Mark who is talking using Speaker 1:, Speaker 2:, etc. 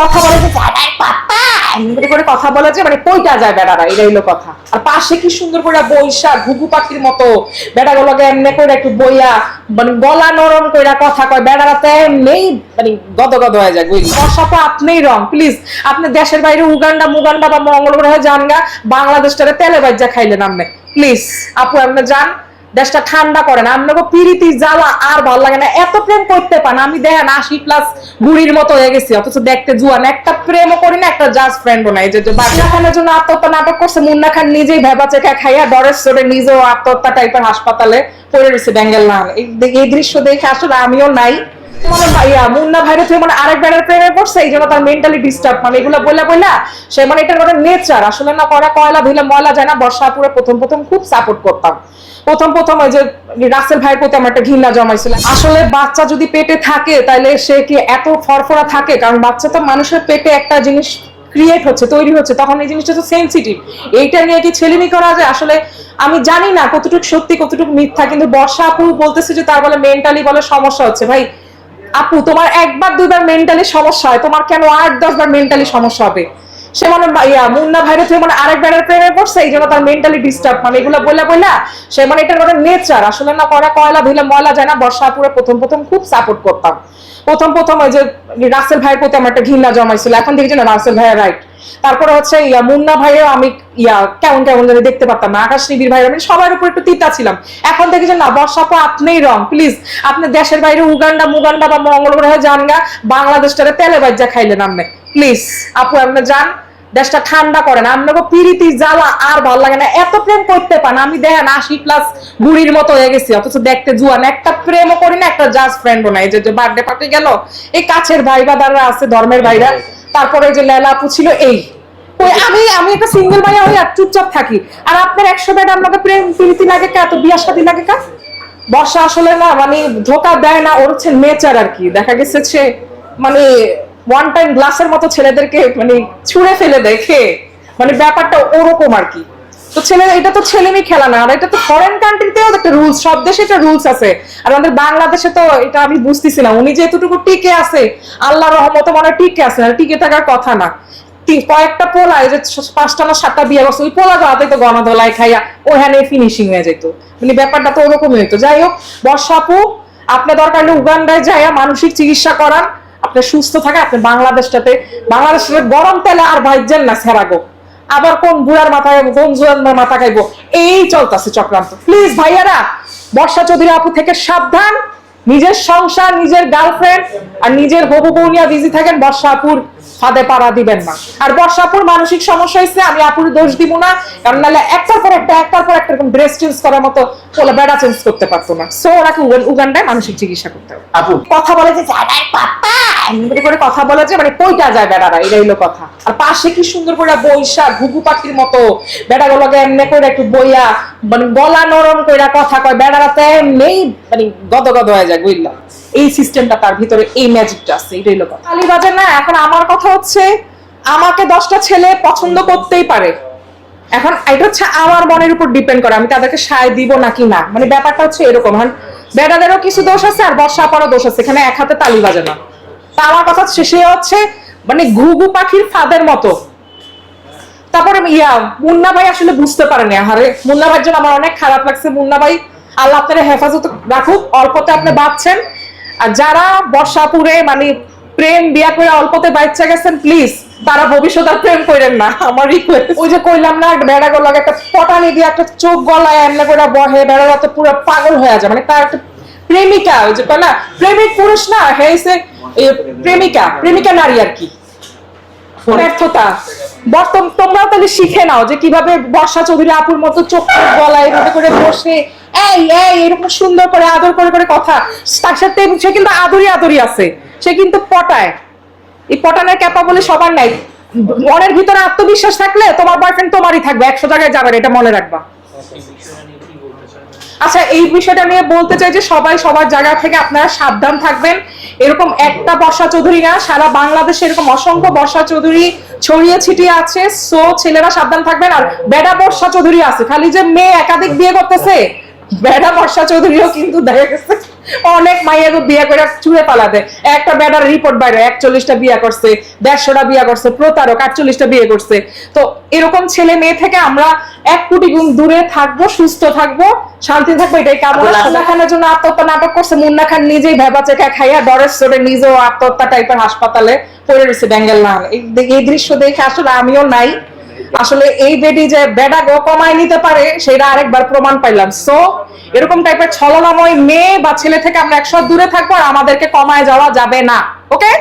Speaker 1: কথা বলে যে জানাই পাপ্পা, এমনি করে কথা বলে যে মানে কইটা যায় বেড়ারা এটা হইল কথা। আর পাশে কি সুন্দর করে বৈশা ঘুঘু পাখির মতো বেড়া গুলোকে এমনি করে একটু বইয়া মানে গলা নরম কইরা কথা কয়, বেড়ারা তো এমনি মানে গদ গদ হয়ে যায়, বুঝলি? বর্ষাপা আপনিই রং প্লিজ আপনি দেশের বাইরে উগান্ডা, মুগান্ডা বা মঙ্গল গ্রহে যান গা, বাংলাদেশটারে তেলে বাজ্যা খাইলেন আপনি প্লিজ আপু, আপনি যান দেশটা ঠান্ডা করেন আপনাকে পিরিতি, জ্বালা আর ভালো লাগে না। এত প্রেম করতে পান আমি দেখেন, আশি প্লাস বুড়ির মতো হয়ে গেছি। অথচ দেখতে জুয়ান। একটা প্রেমও করি না, একটা জাস্ট ফ্রেন্ডও নাই যে যে বাচ্চা খানের জন্য আত্মহত্যা নাটক করছে, মুন্না খান নিজেই ভেবা চেখা খাইয়া ডরের চড়ে নিজেও আত্মহত্যা টাইপের হাসপাতালে পড়ে রয়েছে ব্যাঙ্গেল না এই- দৃশ্য দেখে আসলে আমিও নাই। মুন্না ভাইরে তুই মানে আরেক বেড়ার প্রেমে পড়ছে, এই জন্য তার মেন্টালি ডিস্টার্ব মানে এগুলো বলে বইলা সে মানে এটার মানে নেচার আসলে না করা কয়লা ধুলে ময়লা যায় না বর্ষাপুরে প্রথম প্রথম খুব সাপোর্ট করতাম। প্রথম প্রথম ওই যে রাসেল ভাইয়ের প্রতি আমার একটা ঘৃণা জমাইছিল। আসলে বাচ্চা যদি পেটে থাকে তাহলে সে কি এত ফরফরা থাকে? কারণ বাচ্চা তো মানুষের পেটে একটা জিনিস ক্রিয়েট হচ্ছে, তৈরি হচ্ছে, তখন এই জিনিসটা তো সেন্সিটিভ এইটা নিয়ে কি ছেলেমি করা যায়? আসলে আমি জানি না কতটুকু সত্যি, কতটুকু মিথ্যা, কিন্তু বর্ষা আপু বলতেছে যে তার বলে মেন্টালি বলে সমস্যা হচ্ছে। ভাই আপু, তোমার একবার, দুইবার মেন্টালি সমস্যা হয়। তোমার কেন আট, দশবার মেন্টালি সমস্যা হবে? সে মানে ইয়া, মুন্না ভাইরে তুই মানে আরেক বেড়ার প্রেমে পড়ছে, এই জন্য তার মেন্টালি ডিস্টার্ব মানে এগুলো বলে বললা সে মানে এটার মানে নেচার আসলে না করা কয়লা ধুলে ময়লা যায় না বর্ষা পুরো প্রথম প্রথম খুব সাপোর্ট করতাম। প্রথম প্রথম ওই যে রাসেল ভাইয়ের প্রতি আমার একটা ঘৃণা জমাইছিল। এখন দেখি না রাসেল ভাইয়ের রাইট তারপরে হচ্ছে ইয়া, মুন্না ভাইয়ের আমি ইয়া, কেমন কেমন জানি দেখতে পারতাম না। আকাশ নিবির ভাইয়ের আমি সবার উপর একটু তিতা ছিলাম। এখন দেখি যে, না বর্ষাপু আপনিই রং প্লিজ আপনি দেশের বাইরে উগান্ডা, মুগান্ডা বা মঙ্গল গ্রহে যান গা, বাংলাদেশটারে তেলে বাজ্যা খাইলেন আপনি। প্লিজ আপু, আপনি যান। দেশটা ঠান্ডা করেন। আপনাকে পিরিতি, জ্বালা আর ভালো লাগে না। এত প্রেম করতে পান আমি দেখেন, আশি প্লাস বুড়ির মতো হয়ে গেছি। অথচ দেখতে জুয়ান। একটা প্রেমও করি না, একটা জাস্ট ফ্রেন্ডও নাই। যে বার্থডে পার্টি গেল, এই কাছের ভাই বা বাদাররা আছে, ধর্মের ভাইরা। তারপরে যে লেলা আপু ছিল এই। আমি আমি একটা সিঙ্গেল মানে হয়ে আর চুপচাপ থাকি। আর আপনার একশো বেড আপনাকে প্রেম প্রীতি লাগে কা? তো বিয়া শাদী লাগে কা? বর্ষা আসলে না মানে ধোকা দেয় না ওর হচ্ছে নেচার আর কি। দেখা গেছে সে মানে ওয়ান টাইম গ্লাসের মতো ছেলেদেরকে মানে ছুঁড়ে ফেলে দেখে। মানে ব্যাপারটা ওরকম আর কি। তো ছেলে এটা তো ছেলেমি খেলা না। আর এটা তো ফরেন কান্ট্রিতেও একটা রুলস সব দেশে একটা রুলস আছে। আর আমাদের বাংলাদেশে তো এটা আমি বুঝতেছি না। উনি যেহেতুটুকু টিকে আছে, আল্লাহ রহমতে মনে টিকে আছে আর টিকে থাকার কথা না। কয়েকটা পোলা যে পাঁচটা না সাতটা বিয়ে করছে, ওই পোলা হাতে তো ধলাই খাইয়া ওখানে ফিনিশিং হয়ে যেত। মানে ব্যাপারটা তো ওরকমই হইতো। যাই হোক বর্ষাপু আপনার দরকার হলে উগান্ডায় যাইয়া মানসিক চিকিৎসা করান। আপনি সুস্থ থাকে আপনি বাংলাদেশটাতে বাংলাদেশের গরম তেলে আর ভাইজেন না সেরাগো আবার কোন বুড়ার মাথায় কোন জোয়ানের মাথা খাইবো? এই চলতেছে চক্রান্ত। প্লিজ ভাইয়ারা বর্ষা চৌধুরী আপু থেকে সাবধান। নিজের সংসার নিজের গার্লফ্রেন্ড আর নিজের হবু বউ নিয়ে বিজি থাকেন বর্ষা আপুর ফাঁদে পাড়া দিবেন না। আর বর্ষা আপুর মানসিক সমস্যা হয়েছে আমি আপুর দোষ দিব না কারণ নাহলে একটার পর একটা একটার পর একটা এরকম ড্রেস চেঞ্জ করার মতো বলে বেড়া চেঞ্জ করতে পারতো না। সো ওনাকে উগান- উগান্ডায় মানসিক চিকিৎসা করতে হবে।
Speaker 2: আপু।
Speaker 1: কথা বলে যে পাপ্পা এমনি করে কথা বলে যে মানে কইটা যায় বেড়ারা এটা হইল কথা। আর পাশে কি সুন্দর করে বৈশা ঘুঘু পাখির মতো। বেড়া গুলোকে এমনি করে একটু বইয়া মানে গলা নরম কইরা কথা কয়। বেড়ারা তো এমনি মানে গদ গদ হয়ে যায়, বুঝলা? এই সিস্টেমটা তার ভিতরে, এই ম্যাজিকটা আছে, এটাই হলো কথা। কালীবাজে না, এখন আমার কথা হচ্ছে, আমাকে দশটা ছেলে পছন্দ করতেই পারে। এখন এটা হচ্ছে আমার মনের উপর ডিপেন্ড করে, আমি তাদেরকে সায় দিব নাকি না? মানে ব্যাপারটা হচ্ছে এরকম এখন বেড়াদেরও কিছু দোষ আছে, আর বর্ষা পারও দোষ আছে। এখানে এক হাতে তালি বাজে না তা আমার কথা শেষে হচ্ছে মানে ঘুঘু পাখির ফাঁদের মতো। তারপরে ইয়া, মুন্না ভাই আসলে বুঝতে পারেনি, আহারে। মুন্না ভাইয়ের জন্য আমার অনেক খারাপ লাগছে। মুন্না ভাই, আল্লাহ আপনারা হেফাজত রাখুক, অল্পতে আপনি বাঁচছেন। আর যারা বর্ষাপুরে মানে প্রেম বিয়া করে অল্পতে বাচ্চা গেছেন প্লিজ তারা ভবিষ্যৎ আর প্রেম করেন না, আমার রিকোয়েস্ট ওই যে কইলাম না বেড়া গলাকে একটা পটানি দিয়ে একটা চোখ গলায় এমনি করে বহে বেড়ারা তো পুরো পাগল হয়ে যায় মানে তার একটা প্রেমিকা, ওই যে না প্রেমিক পুরুষ না হেসে প্রেমিকা প্রেমিকা নারী আর কি। ব্যর্থতা। তোমরাও তাহলে শিখে নাও যে কীভাবে বর্ষা চৌধুরী আপুর মতো চোখ গলায় এভাবে করে বসে, এই এই, এরকম সুন্দর করে, আদর করে করে কথা। তার সাথে সে কিন্তু আদরি আদরি আছে। সে কিন্তু পটায়। এই পটানোর ক্যাপাবলে সবার নাই। মনের ভিতরে আত্মবিশ্বাস থাকলে তোমার বয়ফ্রেন্ড তোমারই থাকবে। একশো জায়গায় যাবে এটা মনে রাখবা। আচ্ছা এই বিষয়টা নিয়ে বলতে চাই যে সবাই সবার জায়গা থেকে আপনারা সাবধান থাকবেন। এরকম একটা বর্ষা চৌধুরী না, সারা বাংলাদেশে এরকম অসংখ্য বর্ষা চৌধুরী ছড়িয়ে ছিটিয়ে আছে। সো ছেলেরা সাবধান থাকবেন। আর বেড়া বর্ষা চৌধুরী আছে। খালি যে মেয়ে একাধিক বিয়ে করতেছে, বেড়া বর্ষা চৌধুরীও কিন্তু দেখা গেছে। অনেক মাইয়াকে বিয়ে করে চুড়ে পালাতে একটা বেটার রিপোর্ট বাইরে একচল্লিশটা বিয়ে করছে দেড়শোটা বিয়ে করছে প্রতারক আটচল্লিশটা বিয়ে করছে। তো এরকম ছেলে মেয়ে থেকে আমরা এক কোটি গুণ দূরে থাকব সুস্থ থাকব শান্তি থাকব এটাই কামনা। মুন্না খানের জন্য আত্মহত্যা নাটক করছে মুন্না খান নিজেই ভেবা চেকা খাইয়া ডরের চোটে নিজেও আত্মহত্যা টাইপের হাসপাতালে পড়ে রয়েছে ব্যাঙ্গেল না এই দৃশ্য দেখে আসলে আমিও নাই। আসলে এই বেডি যে বেডা গো কমায় নিতে পারে সেটা আরেকবার প্রমাণ পাইলাম। সো এরকম টাইপের ছলনাময় মেয়ে বা ছেলে থেকে আমরা একশো দূরে থাকব আর আমাদেরকে কমায় যাওয়া যাবে না ওকে